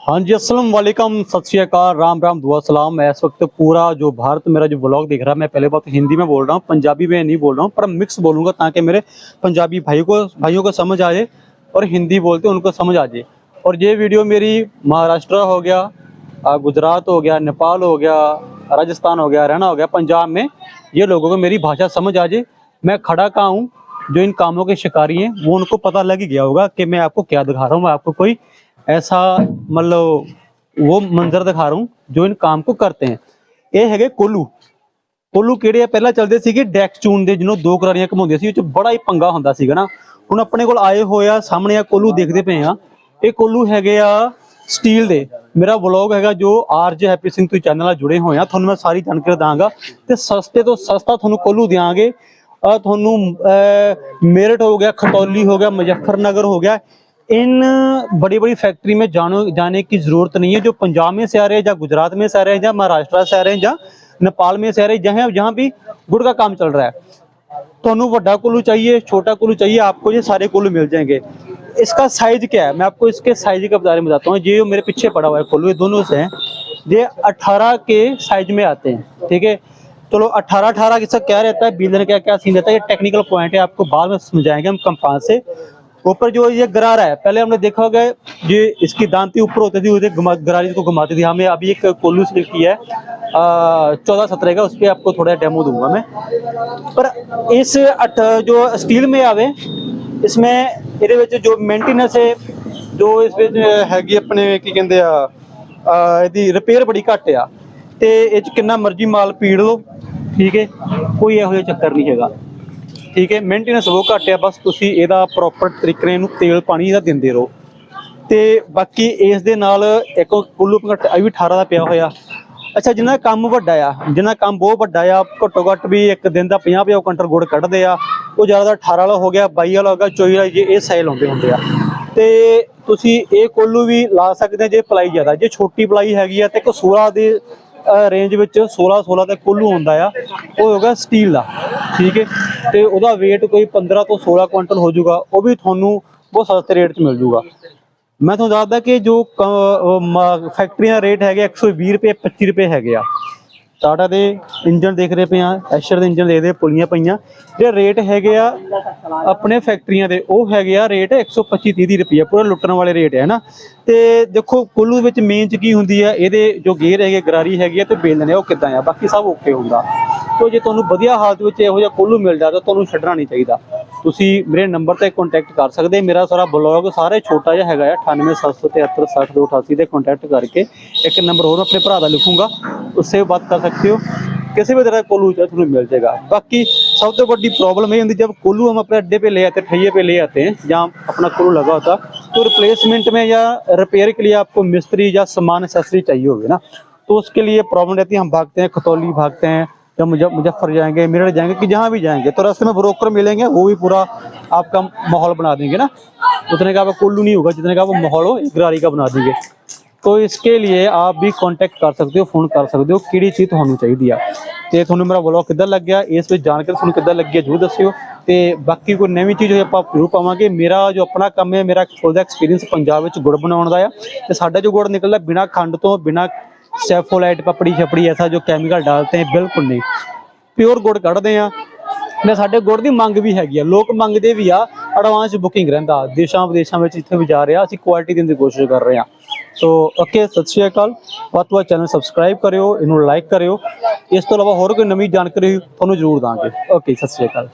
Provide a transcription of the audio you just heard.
हाँ जी असलम वालेकुम, सत श्रीकाल राम राम, दुआ सलाम। इस वक्त पूरा जो भारत, मेरा जो ब्लॉग दिख रहा है, मैं पहले बात हिंदी में बोल रहा हूँ, पंजाबी में नहीं बोल रहा हूँ, पर मिक्स बोलूँगा ताकि मेरे पंजाबी भाई को, भाइयों को समझ आ जाए और हिंदी बोलते उनको समझ आ जाए। और ये वीडियो मेरी महाराष्ट्र हो गया गुजरात हो गया, नेपाल हो गया, राजस्थान हो गया, हरियाणा हो गया, पंजाब में ये लोगों को मेरी भाषा समझ आ जाए। मैं खड़ा कहाँ हूँ, जो इन कामों के शिकारी हैं, वो उनको पता लग ही गया होगा कि मैं आपको क्या दिखा रहा हूँ, मैं आपको कोई ऐसा मतलब वो मंजर ਦਿਖਾ ਰਹਾ ਹੂੰ ਜੋ ਇਨ ਕੰਮ ਕੋ ਕਰਤੇ ਹੈ ਇਹ ਹੈਗੇ ਕੋਲੂ ਕੋਲੂ ਕਿਹੜੇ ਆ ਪਹਿਲਾਂ ਚੱਲਦੇ ਸੀਗੇ ਡੈਕਸ ਚੂਨ ਦੇ ਜਿਹਨੂੰ ਦੋ ਕਰਾਰੀਆਂ ਘਮਾਉਂਦੇ ਸੀ ਉਹ ਚ ਬੜਾ ਹੀ ਪੰਗਾ ਹੁੰਦਾ ਸੀਗਾ ਨਾ ਹੁਣ ਆਪਣੇ ਕੋਲ ਆਏ ਹੋਏ ਆ ਸਾਹਮਣੇ ਆ ਕੋਲੂ ਦੇਖਦੇ ਪਏ ਆ ਇਹ ਕੋਲੂ ਹੈਗੇ ਆ ਸਟੀਲ ਦੇ ਮੇਰਾ ਵਲੌਗ ਹੈਗਾ ਜੋ ਆਰਜ ਹੈਪੀ ਸਿੰਘ ਤੋਂ ਚੈਨਲ ਨਾਲ ਜੁੜੇ ਹੋਏ ਆ ਤੁਹਾਨੂੰ ਮੈਂ ਸਾਰੀ ਜਾਣਕਾਰੀ ਦਾਂਗਾ ਤੇ ਸਸਤੇ ਤੋਂ ਸਸਤਾ ਤੁਹਾਨੂੰ ਕੋਲੂ ਦਿਆਂਗੇ ਆ ਤੁਹਾਨੂੰ ਅਹ, मेरठ हो गया खतौली हो गया मुजफ्फरनगर हो गया इन बड़ी बड़ी फैक्ट्री में जानो जाने की ज़रूरत नहीं है, जो पंजाब में से आ रहे हैं, या गुजरात में से आ रहे हैं, या महाराष्ट्र से आ रहे हैं, या नेपाल में से आ रहे हैं, जहाँ जहाँ भी गुड़ का काम चल रहा है। तो ਵੱਡਾ कुल्लू चाहिए, छोटा कुल्लू चाहिए, आपको ये सारे कुल्लू मिल जाएँगे। इसका साइज़ क्या है? मैं आपको इसके साइज़ के बारे में बताता हूँ। ये मेरे पीछे पड़ा हुआ है कुल्लू दोनों से है। ये 18 के साइज़ में आते हैं, ठीक है? चलो 18 18 इसका क्या रहता है? बिल्डर का क्या सीन रहता है? ये टेक्निकल पॉइंट है, आपको बाद में समझाएँगे हम कंपास से। ऊपर जो ये गरारा है पहले हमने देखा होगा ये इसकी दांती ऊपर होती थी उसे घुमा- गरारी को घुमाती थी हमें अभी एक कोल्लू सिल्क की है चौदह सत्रह का उस पर आपको थोड़ा डेमो दूंगा मैं पर इस अठ जो स्टील में आवे इसमें ਇਹਦੇ ਵਿੱਚ ਜੋ ਮੇਨਟੇਨੈਂਸ ਹੈ ਜੋ ਇਸ ਵਿੱਚ ਹੈਗੀ ਆਪਣੇ ਕੀ ਕਹਿੰਦੇ ਆ ਆ, ਇਹਦੀ ਰਿਪੇਅਰ ਬੜੀ ਘੱਟ ਆ ਤੇ ਇਹ ਚ ਕਿੰਨਾ ਮਰਜ਼ੀ ਮਾਲ ਪੀੜ ਲਓ ਠੀਕ ਹੈ ਕੋਈ ਇਹੋ ਜਿਹਾ ਚੱਕਰ ਨਹੀਂ ਹੈਗਾ ਠੀਕ ਹੈ ਮੇਨਟੇਨੈਂਸ ਉਹ ਘੱਟ ਆ ਬਸ ਤੁਸੀਂ ਇਹਦਾ ਪ੍ਰੋਪਰ ਤਰੀਕੇ ਨਾਲ ਇਹਨੂੰ ਤੇਲ, ਪਾਣੀ ਇਹਦਾ ਦਿੰਦੇ ਰਹੋ। ਤੇ ਬਾਕੀ ਇਸ ਦੇ ਨਾਲ ਇੱਕ ਕੁੱਲੂ ਭੰਗਟ ਇਹ ਵੀ 18 ਦਾ ਪਿਆ ਹੋਇਆ। ਅੱਛਾ, ਜਿੰਨਾ ਕੰਮ ਵੱਡਾ ਆ, ਜਿੰਨਾ ਕੰਮ ਬਹੁਤ ਵੱਡਾ ਆ, ਘੱਟੋ ਘੱਟ ਵੀ ਇੱਕ ਦਿਨ ਦਾ 50 50 ਕੁਇੰਟਲ ਗੁੜ ਕੱਢਦੇ ਆ। ਉਹ ਜ਼ਿਆਦਾ 18 ਵਾਲਾ ਹੋ ਗਿਆ 22 ਵਾਲਾ ਹੋ ਗਿਆ 24 ਵਾਲਾ, ਜੇ ਇਹ ਸਾਈਲ ਹੁੰਦੇ ਹੁੰਦੇ ਆ। ਤੇ ਤੁਸੀਂ ਇਹ ਕੋਲੂ ਵੀ ਲਾ ਸਕਦੇ ਜੇ ਪਲਾਈ ਜ਼ਿਆਦਾ, ਜੇ ਛੋਟੀ ਪਲਾਈ ਹੈਗੀ ਆ, ਤੇ ਇੱਕ 16 ਦੇ ਰੇਂਜ ਵਿੱਚ 16 16 ਦਾ ਕੋਲੂ ਹੁੰਦਾ ਆ, ਉਹ ਹੋਗਾ ਸਟੀਲ ਦਾ। ਠੀਕ ਹੈ? ਤੇ ਉਹਦਾ weight ਕੋਈ 15 ਤੋਂ 16 ਕੁਇੰਟਲ ਹੋ ਜਾਊਗਾ, ਉਹ ਵੀ ਤੁਹਾਨੂੰ ਬਹੁਤ ਸਸਤੇ ਰੇਟ 'ਚ ਮਿਲ ਜਾਊਗਾ। ਮੈਂ ਤੁਹਾਨੂੰ ਦੱਸਦਾ ਕਿ ਜੋ ਫੈਕਟਰੀਆਂ ਦਾ ਰੇਟ ਹੈਗੇ 120 ਰੁਪਏ 25 ਰੁਪਏ ਹੈਗੇ ਆ। ਟਾਟਾ ਦੇ ਇੰਜਨ ਦੇਖ ਰਹੇ ਪਏ ਆ ਐਸ਼ਰ ਦੇ ਇੰਜਨ ਦੇਖਦੇ ਪੁਲੀਆਂ ਪਈਆਂ। ਜਿਹੜੇ ਰੇਟ ਹੈਗੇ ਆ ਆਪਣੇ ਫੈਕਟਰੀਆਂ ਦੇ, ਉਹ ਹੈਗੇ ਆ ਰੇਟ 125 30 ਰੁਪਏ, ਪੂਰਾ ਲੁੱਟਣ ਵਾਲੇ ਰੇਟ ਹੈ ਨਾ? ਤੇ ਦੇਖੋ, ਕੁੱਲੂ ਵਿੱਚ ਮੇਨ ਚ ਕੀ ਹੁੰਦੀ ਆ, ਇਹਦੇ ਜੋ ਗੇਅਰ ਹੈਗੇ, ਗਰਾਰੀ ਹੈਗੀ ਆ, ਤੇ ਬੇਲਣ ਨੇ ਉਹ ਕਿੱਦਾਂ ਆ? ਬਾਕੀ ਸਭ ਓਕੇ ਹੁੰਦਾ। ਤੋ ਜੇ ਤੁਹਾਨੂੰ ਵਧੀਆ ਹਾਲਤ ਵਿੱਚ ਇਹੋ ਜਿਹਾ ਕੁੱਲੂ ਮਿਲ ਜਾਂਦਾ ਤੁਹਾਨੂੰ ਛੱਡਣਾ ਨਹੀਂ ਚਾਹੀਦਾ ਤੁਸੀਂ ਮੇਰੇ ਨੰਬਰ ਤੇ ਕੰਟੈਕਟ ਕਰ ਸਕਦੇ ਮੇਰਾ ਸਾਰਾ ਬਲੌਗ ਸਾਰੇ ਛੋਟਾ ਜਿਹਾ ਹੈਗਾ ਆ 9877360288 ਤੇ ਕੰਟੈਕਟ ਕਰਕੇ ਇੱਕ ਨੰਬਰ ਹੋਰ ਆਪਣੇ ਭਰਾ ਦਾ ਲਿਖੂੰਗਾ ਉਸੇ ਬਾਤ ਕਰ ਸਕਦੇ ਹੋ ਕਿਸੇ भी तरह कोल्लू चाहे तुम्हें मिल जाएगा बाकी सबसे बड़ी प्रॉब्लम ये होती है जब कोल्लू हम अपने अड्डे पे ले आते हैं ठैये पे ले आते हैं जहाँ अपना कोल्लू लगा होता तो रिप्लेसमेंट में या रिपेयर के लिए आपको मिस्त्री या सामान एसेसरी चाहिए होगी ना तो उसके लिए प्रॉब्लम रहती है हम भागते हैं खतौली भागते हैं या मुजफ मुजफ्फर जाएंगे मेरठ जाएंगे कि जहाँ भी जाएंगे तो रास्ते में ब्रोकर मिलेंगे वो भी पूरा आपका माहौल बना देंगे ना उतने का आपका कोल्लू नहीं होगा जितने का वो माहौल हो गरारी का बना देंगे तो इसके लिए आप भी कांटेक्ट कर सकते हो ਫੋਨ ਕਰ ਸਕਦੇ ਹੋ ਕਿਹੜੀ ਚੀਜ਼ ਤੁਹਾਨੂੰ ਚਾਹੀਦੀ ਆ ਤੇ ਤੁਹਾਨੂੰ ਮੇਰਾ ਵਲੌਗ ਕਿੱਦਾਂ ਲੱਗਿਆ ਇਸ ਵਿੱਚ ਜਾਣਕਾਰੀ ਤੁਹਾਨੂੰ ਕਿੱਦਾਂ ਲੱਗੀ ਹੈ ਜਰੂਰ ਦੱਸਿਓ ਤੇ ਬਾਕੀ ਕੋਈ ਨਵੀਂ ਚੀਜ਼ ਹੋਈ ਆਪਾਂ ਜ਼ਰੂਰ ਪਾਵਾਂਗੇ ਮੇਰਾ ਜੋ ਆਪਣਾ ਕੰਮ ਹੈ ਮੇਰਾ ਖੁਦ ਦਾ ਐਕਸਪੀਰੀਅੰਸ ਪੰਜਾਬ ਵਿੱਚ ਗੁੜ ਬਣਾਉਣ ਦਾ ਆ ਤੇ ਸਾਡਾ ਜੋ ਗੁੜ ਨਿਕਲਦਾ ਬਿਨਾ ਖੰਡ ਤੋਂ ਬਿਨਾ ਸੈਫੋਲਾਈਟ ਪਪੜੀ ਛਪੜੀ ਐਸਾ ਜੋ ਕੈਮੀਕਲ ਡਾਲਤੇ ਹੈ, ਬਿਲਕੁਲ ਨਹੀਂ। ਪਿਓਰ ਗੁੜ ਕੱਢਦੇ ਆ ਨੇ ਸਾਡੇ ਗੁੜ ਦੀ ਮੰਗ ਵੀ ਹੈਗੀ ਆ। ਲੋਕ ਮੰਗਦੇ ਵੀ ਆ ਐਡਵਾਂਸ ਬੁਕਿੰਗ ਰਹਿੰਦਾ। ਦੇਸ਼ਾਂ ਵਿਦੇਸ਼ਾਂ ਵਿੱਚ ਇੱਥੇ ਵੀ ਜਾ ਰਿਹਾ, ਅਸੀਂ ਕੁਆਲਿਟੀ ਦੇਣ ਦੀ ਕੋਸ਼ਿਸ਼ ਕਰ ਰਹੇ ਆ ਸੋ ਓਕੇ ਸਤਿ ਸ਼੍ਰੀ ਅਕਾਲ। ਵੱਧ ਤੋਂ ਵੱਧ ਚੈਨਲ ਸਬਸਕ੍ਰਾਈਬ ਕਰਿਓ, ਇਹਨੂੰ ਲਾਈਕ ਕਰਿਓ। ਇਸ ਤੋਂ ਇਲਾਵਾ ਹੋਰ ਕੋਈ ਨਵੀਂ ਜਾਣਕਾਰੀ ਤੁਹਾਨੂੰ ਜ਼ਰੂਰ ਦਾਂਗੇ। ਓਕੇ ਸਤਿ ਸ਼੍ਰੀ ਅਕਾਲ।